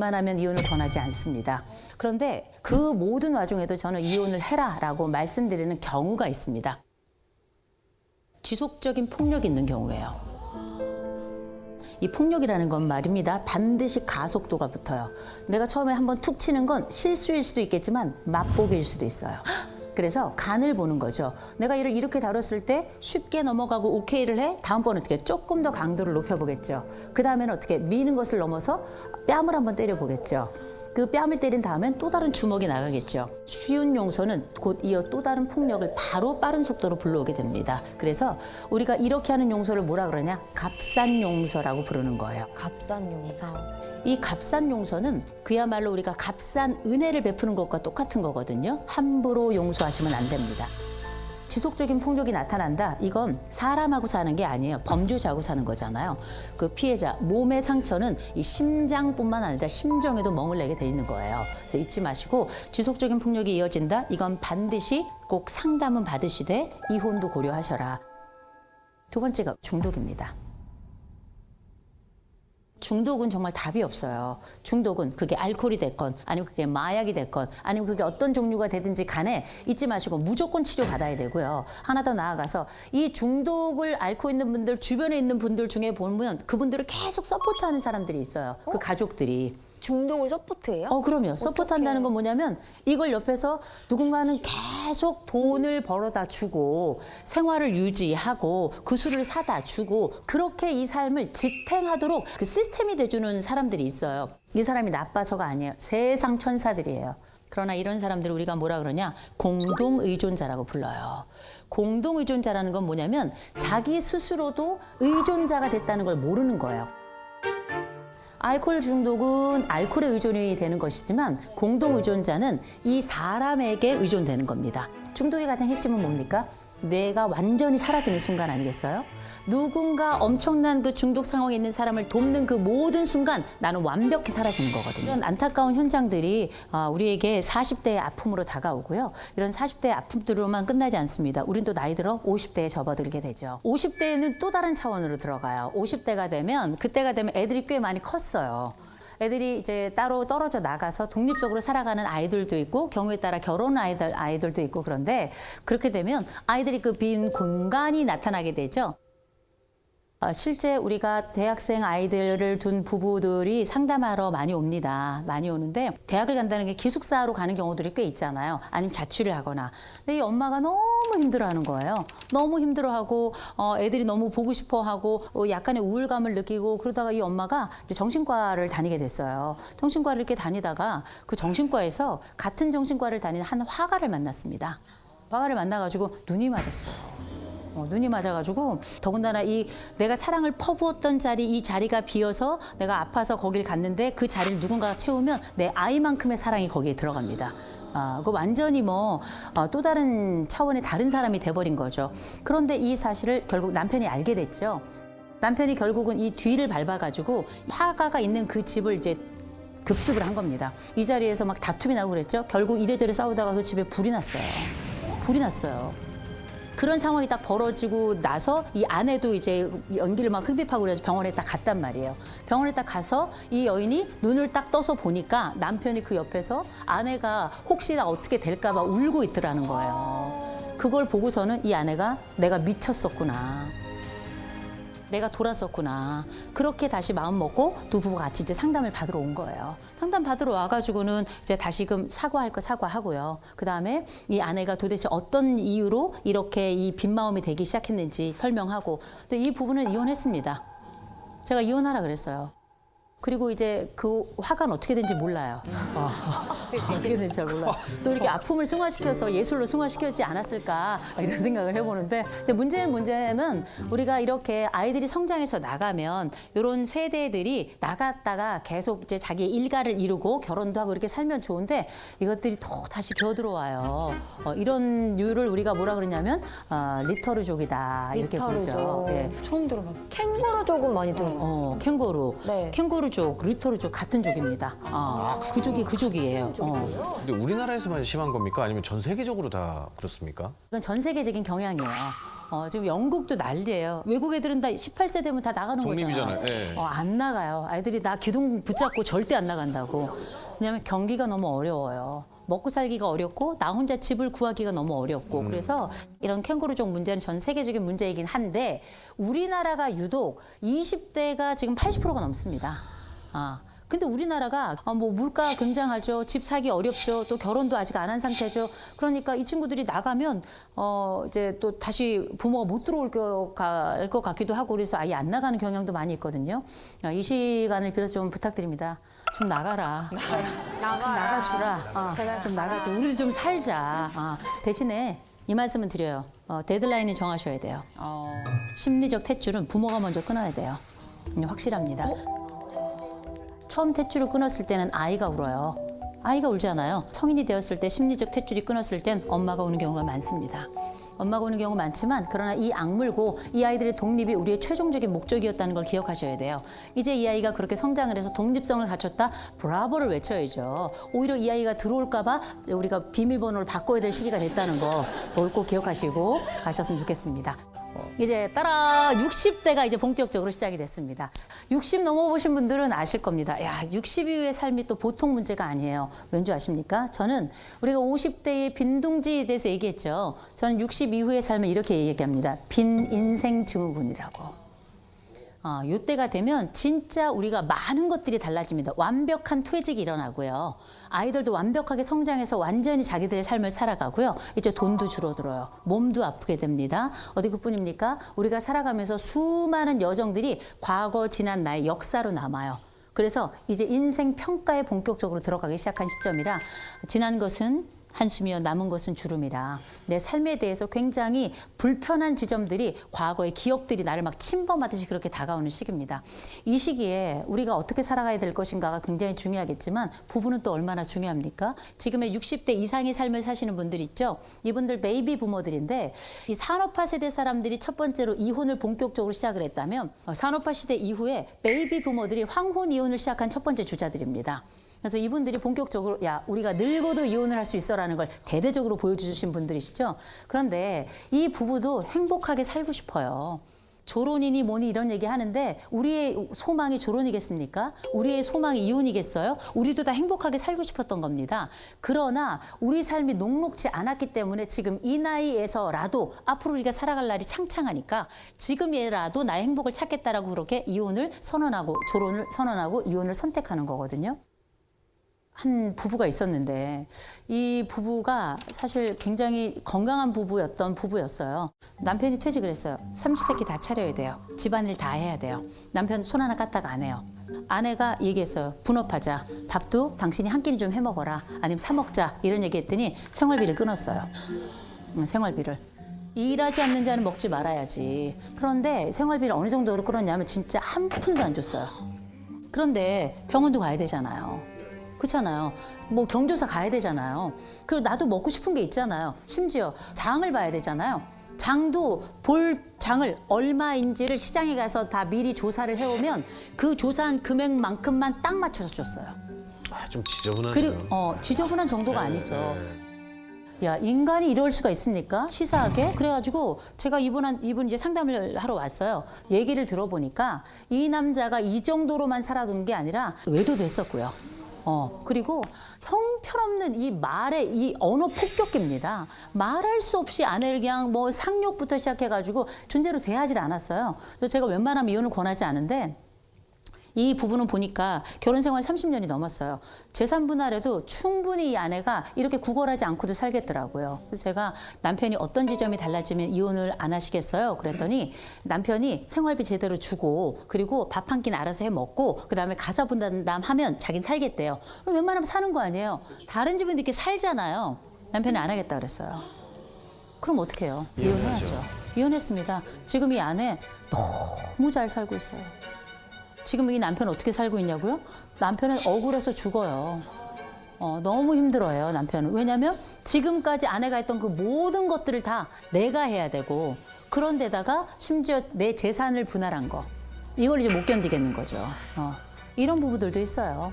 웬만하면 이혼을 권하지 않습니다. 그런데 그 모든 와중에도 저는 이혼을 해라라고 말씀드리는 경우가 있습니다. 지속적인 폭력이 있는 경우예요. 이 폭력이라는 건 말입니다. 반드시 가속도가 붙어요. 내가 처음에 한번 툭 치는 건 실수일 수도 있겠지만 맛보기일 수도 있어요. 그래서 간을 보는 거죠. 내가 이를 이렇게 다뤘을 때 쉽게 넘어가고 오케이를 해. 다음번은 어떻게 조금 더 강도를 높여보겠죠. 그 다음에는 어떻게 미는 것을 넘어서 뺨을 한번 때려보겠죠. 그 뺨을 때린 다음엔 또 다른 주먹이 나가겠죠. 쉬운 용서는 곧 이어 또 다른 폭력을 바로 빠른 속도로 불러오게 됩니다. 그래서 우리가 이렇게 하는 용서를 뭐라 그러냐? 값싼 용서라고 부르는 거예요. 값싼 용서. 이 값싼 용서는 그야말로 우리가 값싼 은혜를 베푸는 것과 똑같은 거거든요. 함부로 용서하시면 안 됩니다. 지속적인 폭력이 나타난다. 이건 사람하고 사는 게 아니에요. 범죄자하고 사는 거잖아요. 그 피해자 몸의 상처는 이 심장뿐만 아니라 심정에도 멍을 내게 돼 있는 거예요. 그래서 잊지 마시고 지속적인 폭력이 이어진다. 이건 반드시 꼭 상담은 받으시되 이혼도 고려하셔라. 두 번째가 중독입니다. 중독은 정말 답이 없어요. 중독은 그게 알코올이 됐건 아니면 그게 마약이 됐건 아니면 그게 어떤 종류가 되든지 간에 잊지 마시고 무조건 치료 받아야 되고요. 하나 더 나아가서 이 중독을 앓고 있는 분들 주변에 있는 분들 중에 보면 그분들을 계속 서포트하는 사람들이 있어요. 그 가족들이. 중독을 서포트해요? 어, 그럼요. 서포트 한다는 건 뭐냐면 이걸 옆에서 누군가는 계속 돈을 벌어다 주고 생활을 유지하고 그 술을 사다 주고 그렇게 이 삶을 지탱하도록 그 시스템이 돼주는 사람들이 있어요. 이 사람이 나빠서가 아니에요. 세상 천사들이에요. 그러나 이런 사람들을 우리가 뭐라 그러냐? 공동 의존자라고 불러요. 공동 의존자라는 건 뭐냐면 자기 스스로도 의존자가 됐다는 걸 모르는 거예요. 알코올 중독은 알코올에 의존이 되는 것이지만 공동 의존자는 이 사람에게 의존되는 겁니다. 중독의 가장 핵심은 뭡니까? 뇌가 완전히 사라지는 순간 아니겠어요? 누군가 엄청난 그 중독 상황에 있는 사람을 돕는 그 모든 순간 나는 완벽히 사라지는 거거든요. 이런 안타까운 현장들이 아, 우리에게 40대의 아픔으로 다가오고요. 이런 40대의 아픔들로만 끝나지 않습니다. 우린 또 나이 들어 50대에 접어들게 되죠. 50대에는 또 다른 차원으로 들어가요. 50대가 되면 그때가 되면 애들이 꽤 많이 컸어요. 애들이 이제 따로 떨어져 나가서 독립적으로 살아가는 아이들도 있고 경우에 따라 결혼 아이들 아이들도 있고 그런데 그렇게 되면 아이들이 그 빈 공간이 나타나게 되죠. 어, 실제 우리가 대학생 아이들을 둔 부부들이 상담하러 많이 옵니다. 많이 오는데 대학을 간다는 게 기숙사로 가는 경우들이 꽤 있잖아요. 아니면 자취를 하거나. 근데 이 엄마가 너무 힘들어하는 거예요. 너무 힘들어하고 어, 애들이 너무 보고 싶어하고 어, 약간의 우울감을 느끼고 그러다가 이 엄마가 이제 정신과를 다니게 됐어요. 정신과를 이렇게 다니다가 그 정신과에서 같은 정신과를 다니는 한 화가를 만났습니다. 화가를 만나가지고 눈이 맞았어요. 어, 눈이 맞아가지고 더군다나 이 내가 사랑을 퍼부었던 자리 이 자리가 비어서 내가 아파서 거길 갔는데 그 자리를 누군가가 채우면 내 아이만큼의 사랑이 거기에 들어갑니다. 아, 그 완전히 뭐또 다른 차원의 다른 사람이 돼버린 거죠. 그런데 이 사실을 결국 남편이 알게 됐죠. 남편이 결국은 이 뒤를 밟아가지고 화가가 있는 그 집을 이제 급습을 한 겁니다. 이 자리에서 막 다툼이 나고 그랬죠. 결국 이래저래 싸우다가 그 집에 불이 났어요. 불이 났어요. 그런 상황이 딱 벌어지고 나서 이 아내도 이제 연기를 막 흡입하고 그래서 병원에 딱 갔단 말이에요. 병원에 딱 가서 이 여인이 눈을 딱 떠서 보니까 남편이 그 옆에서 아내가 혹시나 어떻게 될까봐 울고 있더라는 거예요. 그걸 보고서는 이 아내가 내가 미쳤었구나. 내가 돌았었구나. 그렇게 다시 마음 먹고 두 부부가 같이 이제 상담을 받으러 온 거예요. 상담 받으러 와가지고는 이제 다시금 사과할 거 사과하고요. 그 다음에 이 아내가 도대체 어떤 이유로 이렇게 이 빈 마음이 되기 시작했는지 설명하고. 근데 이 부부는 이혼했습니다. 제가 이혼하라 그랬어요. 그리고 이제 그 화가는 어떻게 된지 몰라요. 어, 어떻게 된지 잘 몰라요. 또 이렇게 아픔을 승화시켜서 예술로 승화시켜지지 않았을까 이런 생각을 해보는데 근데 문제는 문제는 우리가 이렇게 아이들이 성장해서 나가면 이런 세대들이 나갔다가 계속 이제 자기 일가를 이루고 결혼도 하고 이렇게 살면 좋은데 이것들이 또 다시 겨들어와요. 어, 이런 류를 우리가 뭐라 그러냐면 어, 리터르족이다 이렇게 부르죠. 예. 처음 들어봤어요. 캥거루족은 많이 들어봤어요. 어, 캥거루. 네. 캥거루 리토르족, 리토르족 같은 족입니다. 어, 그 족이 그 족이에요. 어. 근데 우리나라에서만 심한 겁니까? 아니면 전 세계적으로 다 그렇습니까? 이건 전 세계적인 경향이에요. 어, 지금 영국도 난리예요. 외국 애들은 다 18세 되면 다 나가는 독립이잖아요. 거잖아요. 예. 어, 안 나가요. 아이들이 나 기둥 붙잡고 절대 안 나간다고. 왜냐하면 경기가 너무 어려워요. 먹고 살기가 어렵고 나 혼자 집을 구하기가 너무 어렵고 그래서 이런 캥거루족 문제는 전 세계적인 문제이긴 한데 우리나라가 유독 20대가 지금 80%가 넘습니다. 아. 근데 우리나라가 아, 뭐 물가 굉장하죠. 집 사기 어렵죠. 또 결혼도 아직 안 한 상태죠. 그러니까 이 친구들이 나가면 어 이제 또 다시 부모가 못 들어올 것, 같기도 하고 그래서 아예 안 나가는 경향도 많이 있거든요. 아, 이 시간을 빌어서 좀 부탁드립니다. 좀 나가라. 좀 나가주라. 어, 좀 나가줘. 우리도 좀 살자. 아, 대신에 이 말씀은 드려요. 어, 데드라인을 정하셔야 돼요. 심리적 탯줄은 부모가 먼저 끊어야 돼요. 음, 확실합니다. 처음 탯줄을 끊었을 때는 아이가 울어요. 아이가 울잖아요. 성인이 되었을 때 심리적 탯줄이 끊었을 땐 엄마가 우는 경우가 많습니다. 엄마가 우는 경우 많지만 그러나 이 악물고 이 아이들의 독립이 우리의 최종적인 목적이었다는 걸 기억하셔야 돼요. 이제 이 아이가 그렇게 성장을 해서 독립성을 갖췄다 브라보를 외쳐야죠. 오히려 이 아이가 들어올까봐 우리가 비밀번호를 바꿔야 될 시기가 됐다는 거 그걸 꼭 기억하시고 가셨으면 좋겠습니다. 이제 따라 60대가 이제 본격적으로 시작이 됐습니다. 60 넘어보신 분들은 아실 겁니다. 야, 60 이후의 삶이 또 보통 문제가 아니에요. 왠지 아십니까? 저는 우리가 50대의 빈둥지에 대해서 얘기했죠. 저는 60 이후의 삶을 이렇게 얘기합니다. 빈 인생 증후군이라고. 어, 요때가 되면 진짜 우리가 많은 것들이 달라집니다. 완벽한 퇴직이 일어나고요. 아이들도 완벽하게 성장해서 완전히 자기들의 삶을 살아가고요. 이제 돈도 줄어들어요. 몸도 아프게 됩니다. 어디 그뿐입니까? 우리가 살아가면서 수많은 여정들이 과거 지난 나의 역사로 남아요. 그래서 이제 인생 평가에 본격적으로 들어가기 시작한 시점이라 지난 것은 한숨이여 남은 것은 주름이라 내 삶에 대해서 굉장히 불편한 지점들이 과거의 기억들이 나를 막 침범하듯이 그렇게 다가오는 시기입니다. 이 시기에 우리가 어떻게 살아가야 될 것인가가 굉장히 중요하겠지만 부부는 또 얼마나 중요합니까? 지금의 60대 이상의 삶을 사시는 분들 있죠. 이분들 베이비 부모들인데 이 산업화 세대 사람들이 첫 번째로 이혼을 본격적으로 시작을 했다면 어, 산업화 시대 이후에 베이비 부모들이 황혼 이혼을 시작한 첫 번째 주자들입니다. 그래서 이분들이 본격적으로 야 우리가 늙어도 이혼을 할 수 있어라는 걸 대대적으로 보여주신 분들이시죠. 그런데 이 부부도 행복하게 살고 싶어요. 조론이니 뭐니 이런 얘기 하는데 우리의 소망이 조론이겠습니까? 우리의 소망이 이혼이겠어요? 우리도 다 행복하게 살고 싶었던 겁니다. 그러나 우리 삶이 녹록지 않았기 때문에 지금 이 나이에서라도 앞으로 우리가 살아갈 날이 창창하니까 지금이라도 나의 행복을 찾겠다라고 그렇게 이혼을 선언하고 조론을 선언하고 이혼을 선택하는 거거든요. 한 부부가 있었는데 이 부부가 사실 굉장히 건강한 부부였던 부부였어요. 남편이 퇴직을 했어요. 삼시세끼 다 차려야 돼요. 집안일 다 해야 돼요. 남편 손 하나 까딱 안 해요. 아내가 얘기했어요. 분업하자. 밥도 당신이 한 끼는 좀 해 먹어라. 아니면 사 먹자. 이런 얘기했더니 생활비를 끊었어요. 음, 생활비를. 일하지 않는 자는 먹지 말아야지. 그런데 생활비를 어느 정도로 끊었냐면 진짜 한 푼도 안 줬어요. 그런데 병원도 가야 되잖아요. 그렇잖아요. 뭐 경조사 가야 되잖아요. 그리고 나도 먹고 싶은 게 있잖아요. 심지어 장을 봐야 되잖아요. 장도 볼 장을 얼마인지를 시장에 가서 다 미리 조사를 해오면 그 조사한 금액만큼만 딱 맞춰서 줬어요. 아, 좀 지저분하네요. 그리고 어, 지저분한 정도가 아니죠. 야 인간이 이럴 수가 있습니까? 치사하게 그래가지고 제가 이분한 이분 이제 상담을 하러 왔어요. 얘기를 들어보니까 이 남자가 이 정도로만 살아둔 게 아니라 외도도 했었고요. 어 그리고 형편없는 이 말의 이 언어 폭격기입니다. 말할 수 없이 아내를 그냥 뭐 상욕부터 시작해가지고 존재로 대하지 않았어요. 그래서 제가 웬만하면 이혼을 권하지 않은데. 이 부부는 보니까 결혼 생활 30년이 넘었어요. 재산 분할에도 충분히 이 아내가 이렇게 구걸하지 않고도 살겠더라고요. 그래서 제가 남편이 어떤 지점이 달라지면 이혼을 안 하시겠어요? 그랬더니 남편이 생활비 제대로 주고 그리고 밥 한 끼는 알아서 해 먹고 그다음에 가사 분담 하면 자긴 살겠대요. 그럼 웬만하면 사는 거 아니에요. 다른 집은 이렇게 살잖아요. 남편이 안 하겠다 그랬어요. 그럼 어떻게 해요? 이혼해야죠. 이혼했습니다. 지금 이 아내 너무 잘 살고 있어요. 지금 이 남편 어떻게 살고 있냐고요? 남편은 억울해서 죽어요. 어, 너무 힘들어요, 남편은. 왜냐면 지금까지 아내가 했던 그 모든 것들을 다 내가 해야 되고, 그런데다가 심지어 내 재산을 분할한 거. 이걸 이제 못 견디겠는 거죠. 어. 이런 부부들도 있어요.